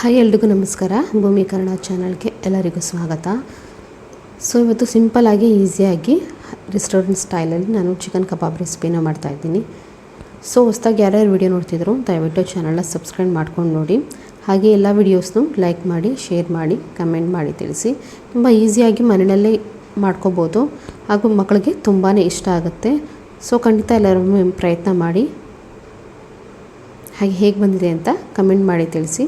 Hi, ಎಲ್ರಿಗೂ ನಮಸ್ಕಾರ. ಭೂಮಿ ಕನ್ನಡ ಚಾನಲ್ಗೆ ಎಲ್ಲರಿಗೂ ಸ್ವಾಗತ. ಸೊ ಇವತ್ತು ಸಿಂಪಲಾಗಿ ಈಸಿಯಾಗಿ ರೆಸ್ಟೋರೆಂಟ್ ಸ್ಟೈಲಲ್ಲಿ ನಾನು ಚಿಕನ್ ಕಬಾಬ್ ರೆಸಿಪಿನ ಮಾಡ್ತಾಯಿದ್ದೀನಿ ಸೊ ಹೊಸ್ದಾಗಿ ಯಾರ್ಯಾರು ವಿಡಿಯೋ ನೋಡ್ತಿದ್ರು, ದಯವಿಟ್ಟು ಚಾನಲ್ನ ಸಬ್ಸ್ಕ್ರೈಬ್ ಮಾಡ್ಕೊಂಡು ನೋಡಿ. ಹಾಗೆ ಎಲ್ಲ ವಿಡಿಯೋಸ್ನು ಲೈಕ್ ಮಾಡಿ ಶೇರ್ ಮಾಡಿ ಕಮೆಂಟ್ ಮಾಡಿ ತಿಳಿಸಿ. ತುಂಬ ಈಸಿಯಾಗಿ ಮನೆಯಲ್ಲೇ ಮಾಡ್ಕೋಬೋದು. ಹಾಗೂ ಮಕ್ಕಳಿಗೆ ತುಂಬಾ ಇಷ್ಟ ಆಗುತ್ತೆ. ಸೊ ಖಂಡಿತ ಎಲ್ಲರೂ ಪ್ರಯತ್ನ ಮಾಡಿ. ಹಾಗೆ ಹೇಗೆ ಬಂದಿದೆ ಅಂತ ಕಮೆಂಟ್ ಮಾಡಿ ತಿಳಿಸಿ.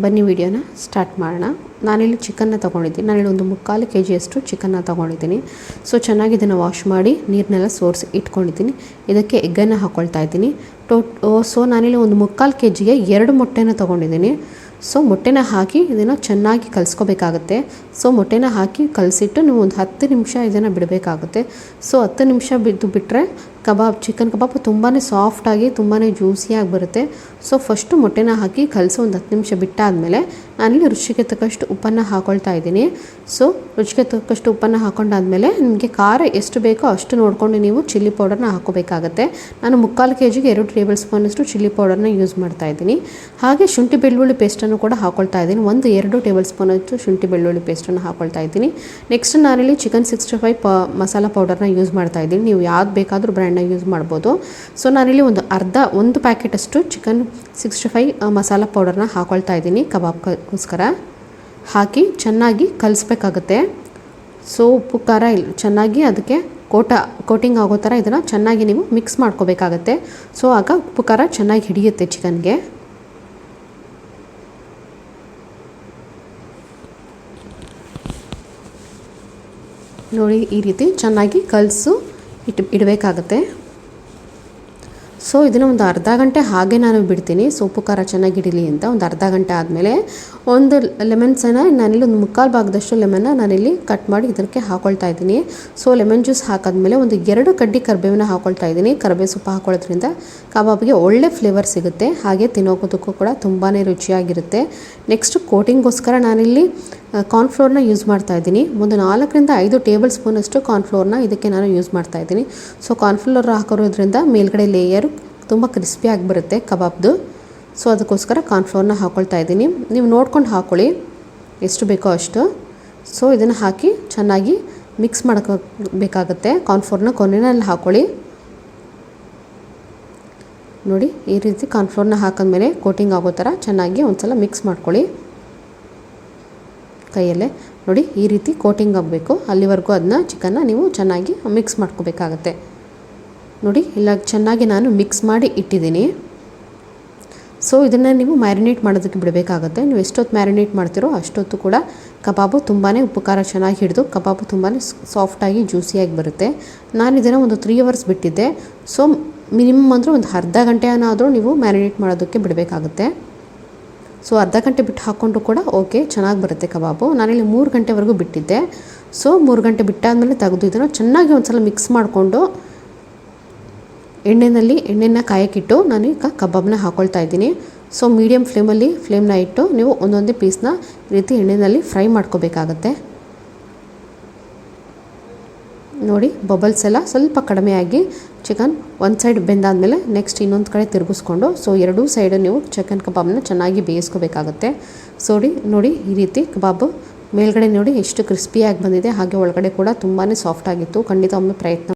ಬನ್ನಿ ವಿಡಿಯೋನ ಸ್ಟಾರ್ಟ್ ಮಾಡೋಣ. ನಾನಿಲ್ಲಿ ಚಿಕನ್ನ ತೊಗೊಂಡಿದ್ದೀನಿ. ನಾನಿಲ್ಲಿ ಒಂದು ಮುಕ್ಕಾಲು ಕೆ ಜಿಯಷ್ಟು ಚಿಕನ್ನ ತೊಗೊಂಡಿದ್ದೀನಿ. ಸೊ, ಚೆನ್ನಾಗಿ ಇದನ್ನು ವಾಶ್ ಮಾಡಿ ನೀರನ್ನೆಲ್ಲ ಸೋರಿಸಿ ಇಟ್ಕೊಂಡಿದ್ದೀನಿ. ಇದಕ್ಕೆ ಎಗ್ಗನ್ನು ಹಾಕ್ಕೊಳ್ತಾ ಇದ್ದೀನಿ. ಟೋ ಸೊ ನಾನಿಲ್ಲಿ ಒಂದು ಮುಕ್ಕಾಲು ಕೆ ಜಿಗೆ ಎರಡು ಮೊಟ್ಟೆನ ತೊಗೊಂಡಿದ್ದೀನಿ. ಸೊ ಮೊಟ್ಟೆನ ಹಾಕಿ ಇದನ್ನು ಚೆನ್ನಾಗಿ ಕಲಿಸ್ಕೋಬೇಕಾಗತ್ತೆ. ಸೊ ಮೊಟ್ಟೆನ ಹಾಕಿ ಕಲಸಿಟ್ಟು ನೀವು ಒಂದು ಹತ್ತು ನಿಮಿಷ ಇದನ್ನು ಬಿಡಬೇಕಾಗುತ್ತೆ. ಸೊ ಹತ್ತು ನಿಮಿಷ ಬಿದ್ದು ಬಿಟ್ಟರೆ ಕಬಾಬ್, ಚಿಕನ್ ಕಬಾಬ್ ತುಂಬಾ ಸಾಫ್ಟಾಗಿ ತುಂಬಾ ಜ್ಯೂಸಿಯಾಗಿ ಬರುತ್ತೆ. ಸೊ ಫಸ್ಟು ಮೊಟ್ಟೆನ ಹಾಕಿ ಕಲಸಿ ಒಂದು ಹತ್ತು ನಿಮಿಷ ಬಿಟ್ಟಾದಮೇಲೆ ನಾನಿಲ್ಲಿ ರುಚಿಗೆ ತಕ್ಕಷ್ಟು ಉಪ್ಪನ್ನು ಹಾಕೊಳ್ತಾ ಇದ್ದೀನಿ. ಸೊ ರುಚಿಗೆ ತಕ್ಕಷ್ಟು ಉಪ್ಪನ್ನು ಹಾಕೊಂಡಾದಮೇಲೆ ನಿಮಗೆ ಖಾರ ಎಷ್ಟು ಬೇಕೋ ಅಷ್ಟು ನೋಡಿಕೊಂಡು ನೀವು ಚಿಲ್ಲಿ ಪೌಡರ್ನ ಹಾಕೋಬೇಕಾಗತ್ತೆ ನಾನು ಮುಕ್ಕಾಲು ಕೆ ಜಿಗೆ ಎರಡು ಟೇಬಲ್ ಸ್ಪೂನಷ್ಟು ಚಿಲ್ಲಿ ಪೌಡರ್ನ ಯೂಸ್ ಮಾಡ್ತಾ ಇದ್ದೀನಿ. ಹಾಗೆ ಶುಂಠಿ ಬೆಳ್ಳುಳ್ಳಿ ಪೇಸ್ಟನ್ನು ಕೂಡ ಹಾಕೊಳ್ತಾ ಇದ್ದೀನಿ. ಒಂದು, ಎರಡು ಟೇಬಲ್ ಸ್ಪೂನಷ್ಟು ಶುಂಠಿ ಬೆಳ್ಳುಳ್ಳಿ ಪೇಸ್ಟನ್ನು ಹಾಕೊಳ್ತಾ ಇದ್ದೀನಿ. ನೆಕ್ಸ್ಟ್ ನಾನಿಲ್ಲಿ ಚಿಕನ್ ಸಿಕ್ಸ್ಟಿ ಫೈವ್ ಪ ಮಸಾಲ ಪೌಡರ್ನ ಯೂಸ್ ಮಾಡ್ತಾ ಇದ್ದೀನಿ. ನೀವು ಯಾವ್ದು ಬೇಕಾದರೂ ಬ್ರ್ಯಾಂಡ್ನ ಯೂಸ್ ಮಾಡ್ಬೋದು. ಸೊ ನಾನಿಲ್ಲಿ ಒಂದು ಅರ್ಧ, ಒಂದು ಪ್ಯಾಕೆಟಷ್ಟು ಚಿಕನ್ ಸಿಕ್ಸ್ಟಿ ಫೈವ್ ಮಸಾಲ ಪೌಡರ್ನ ಹಾಕೊಳ್ತಾ ಇದ್ದೀನಿ ಕಬಾಬ್ಗೋಸ್ಕರ. ಹಾಕಿ ಚೆನ್ನಾಗಿ ಕಲಿಸ್ಬೇಕಾಗತ್ತೆ. ಸೊ ಉಪ್ಪು, ಖಾರ ಇಲ್ಲ ಚೆನ್ನಾಗಿ ಅದಕ್ಕೆ ಕೋಟ, ಕೋಟಿಂಗ್ ಆಗೋ ಥರ ಇದನ್ನು ಚೆನ್ನಾಗಿ ನೀವು ಮಿಕ್ಸ್ ಮಾಡ್ಕೋಬೇಕಾಗತ್ತೆ. ಸೊ ಆಗ ಉಪ್ಪು, ಖಾರ ಚೆನ್ನಾಗಿ ಹಿಡಿಯುತ್ತೆ ಚಿಕನ್ಗೆ. ನೋಡಿ, ಈ ರೀತಿ ಚೆನ್ನಾಗಿ ಕಲಸು ಇಟ್ಟು ಇಡಬೇಕಾಗತ್ತೆ. ಸೊ ಇದನ್ನು ಒಂದು ಅರ್ಧ ಗಂಟೆ ಹಾಗೆ ನಾನು ಬಿಡ್ತೀನಿ. ಸೊಪ್ಪು ಖಾರ ಚೆನ್ನಾಗಿ ಹಿಡೀಲಿ ಅಂತ ಒಂದು ಅರ್ಧ ಗಂಟೆ ಆದಮೇಲೆ ಒಂದು ಲೆಮನ್ಸನ್ನು ನಾನಿಲ್ಲಿ ಒಂದು ಮುಕ್ಕಾಲು ಭಾಗದಷ್ಟು ಲೆಮನ್ನ ನಾನಿಲ್ಲಿ ಕಟ್ ಮಾಡಿ ಇದಕ್ಕೆ ಹಾಕೊಳ್ತಾ ಇದ್ದೀನಿ. ಸೊ ಲೆಮನ್ ಜ್ಯೂಸ್ ಹಾಕಾದ್ಮೇಲೆ ಒಂದು ಎರಡು ಕಡ್ಡಿ ಕರಿಬೇವನ್ನ ಹಾಕೊಳ್ತಾ ಇದ್ದೀನಿ. ಕರ್ಬೇವು ಸೊಪ್ಪು ಹಾಕೊಳ್ಳೋದ್ರಿಂದ ಕಬಾಬ್ಗೆ ಒಳ್ಳೆ ಫ್ಲೇವರ್ ಸಿಗುತ್ತೆ. ಹಾಗೆ ತಿನ್ನೋಕೋದಕ್ಕೂ ಕೂಡ ತುಂಬಾ ರುಚಿಯಾಗಿರುತ್ತೆ. ನೆಕ್ಸ್ಟ್ ಕೋಟಿಂಗ್ಗೋಸ್ಕರ ನಾನಿಲ್ಲಿ ಕಾರ್ನ್ಫ್ಲೋರ್ನ ಯೂಸ್ ಮಾಡ್ತಾ ಇದ್ದೀನಿ. ಒಂದು ನಾಲ್ಕರಿಂದ ಐದು ಟೇಬಲ್ ಸ್ಪೂನಷ್ಟು ಕಾರ್ನ್ಫ್ಲೋರ್ನ ಇದಕ್ಕೆ ನಾನು ಯೂಸ್ ಮಾಡ್ತಾ ಇದ್ದೀನಿ. ಸೊ ಕಾರ್ನ್ಫ್ಲೋರ್ ಹಾಕೋದ್ರಿಂದ ಮೇಲ್ಗಡೆ ಲೇಯರ್ ತುಂಬ ಕ್ರಿಸ್ಪಿಯಾಗಿ ಬರುತ್ತೆ ಕಬಾಬ್ದು. ಸೊ ಅದಕ್ಕೋಸ್ಕರ ಕಾರ್ನ್ಫ್ಲೋರ್ನ ಹಾಕ್ಕೊಳ್ತಾ ಇದ್ದೀನಿ. ನೀವು ನೋಡ್ಕೊಂಡು ಹಾಕ್ಕೊಳ್ಳಿ ಎಷ್ಟು ಬೇಕೋ ಅಷ್ಟು. ಸೊ ಇದನ್ನು ಹಾಕಿ ಚೆನ್ನಾಗಿ ಮಿಕ್ಸ್ ಮಾಡ್ಕೋಬೇಕಾಗತ್ತೆ. ಕಾರ್ನ್ಫ್ಲೋರ್ನ ಕೊನೆಯಲ್ಲಿ ಹಾಕ್ಕೊಳ್ಳಿ ನೋಡಿ, ಈ ರೀತಿ ಕಾರ್ನ್ಫ್ಲೋರ್ನ ಹಾಕಿದ್ಮೇಲೆ ಕೋಟಿಂಗ್ ಆಗೋ ಥರ ಚೆನ್ನಾಗಿ ಒಂದ್ಸಲ ಮಿಕ್ಸ್ ಮಾಡ್ಕೊಳ್ಳಿ. ಕೈಯಲ್ಲೇ ನೋಡಿ ಈ ರೀತಿ ಕೋಟಿಂಗ್ ಆಗಬೇಕು. ಅಲ್ಲಿವರೆಗೂ ಅದನ್ನ ಚಿಕನ್ನ ನೀವು ಚೆನ್ನಾಗಿ ಮಿಕ್ಸ್ ಮಾಡ್ಕೋಬೇಕಾಗತ್ತೆ. ನೋಡಿ, ಇಲ್ಲ, ಚೆನ್ನಾಗಿ ನಾನು ಮಿಕ್ಸ್ ಮಾಡಿ ಇಟ್ಟಿದ್ದೀನಿ. ಸೊ ಇದನ್ನು ನೀವು ಮ್ಯಾರಿನೇಟ್ ಮಾಡೋದಕ್ಕೆ ಬಿಡಬೇಕಾಗುತ್ತೆ. ನೀವು ಎಷ್ಟೊತ್ತು ಮ್ಯಾರಿನೇಟ್ ಮಾಡ್ತೀರೋ ಅಷ್ಟೊತ್ತು ಕೂಡ ಕಬಾಬು ತುಂಬಾ ಉಪ್ಪು ಖಾರ ಚೆನ್ನಾಗಿ ಹಿಡಿದು ಕಬಾಬು ತುಂಬಾ ಸಾಫ್ಟಾಗಿ ಜ್ಯೂಸಿಯಾಗಿ ಬರುತ್ತೆ. ನಾನು ಇದನ್ನು ಒಂದು ತ್ರೀ ಅವರ್ಸ್ ಬಿಟ್ಟಿದ್ದೆ. ಸೊ ಮಿನಿಮಮ್ ಅಂದರೆ ಒಂದು ಅರ್ಧ ಗಂಟೆಯನ್ನಾದರೂ ನೀವು ಮ್ಯಾರಿನೇಟ್ ಮಾಡೋದಕ್ಕೆ ಬಿಡಬೇಕಾಗುತ್ತೆ. ಸೊ ಅರ್ಧ ಗಂಟೆ ಬಿಟ್ಟು ಹಾಕ್ಕೊಂಡು ಕೂಡ ಓಕೆ ಚೆನ್ನಾಗಿ ಬರುತ್ತೆ ಕಬಾಬು. ನಾನಿಲ್ಲಿ ಮೂರು ಗಂಟೆವರೆಗೂ ಬಿಟ್ಟಿದ್ದೆ. ಸೊ ಮೂರು ಗಂಟೆ ಬಿಟ್ಟಾದಮೇಲೆ ತೆಗೆದು ಇದನ್ನು ಚೆನ್ನಾಗಿ ಒಂದು ಸಲ ಮಿಕ್ಸ್ ಮಾಡಿಕೊಂಡು ಎಣ್ಣೆಯಲ್ಲಿ ಎಣ್ಣೆನ ಕಾಯಕ್ಕಿಟ್ಟು ನಾನು ಈಗ ಕಬಾಬ್ನ ಹಾಕ್ಕೊಳ್ತಾ ಇದ್ದೀನಿ. ಸೊ ಮೀಡಿಯಮ್ ಫ್ಲೇಮಲ್ಲಿ ಫ್ಲೇಮ್ನ ಇಟ್ಟು ನೀವು ಒಂದೊಂದೇ ಪೀಸ್ನ ಈ ರೀತಿ ಎಣ್ಣೆಯಲ್ಲಿ ಫ್ರೈ ಮಾಡ್ಕೋಬೇಕಾಗತ್ತೆ. ನೋಡಿ ಬಬಲ್ಸ್ ಎಲ್ಲ ಸ್ವಲ್ಪ ಕಡಿಮೆಯಾಗಿ ಚಿಕನ್ ಒಂದು ಸೈಡ್ ಬೆಂದಾದಮೇಲೆ ನೆಕ್ಸ್ಟ್ ಇನ್ನೊಂದು ಕಡೆ ತಿರುಗಿಸ್ಕೊಂಡು ಸೊ ಎರಡೂ ಸೈಡ್ ನೀವು ಚಿಕನ್ ಕಬಾಬ್ನ ಚೆನ್ನಾಗಿ ಬೇಯಿಸ್ಕೋಬೇಕಾಗುತ್ತೆ. ಸೋಡಿ, ನೋಡಿ, ಈ ರೀತಿ ಕಬಾಬ್ ಮೇಲ್ಗಡೆ ನೋಡಿ ಎಷ್ಟು ಕ್ರಿಸ್ಪಿಯಾಗಿ ಬಂದಿದೆ, ಹಾಗೆ ಒಳಗಡೆ ಕೂಡ ತುಂಬಾ ಸಾಫ್ಟ್ ಆಗಿತ್ತು. ಖಂಡಿತ ಒಮ್ಮೆ ಪ್ರಯತ್ನ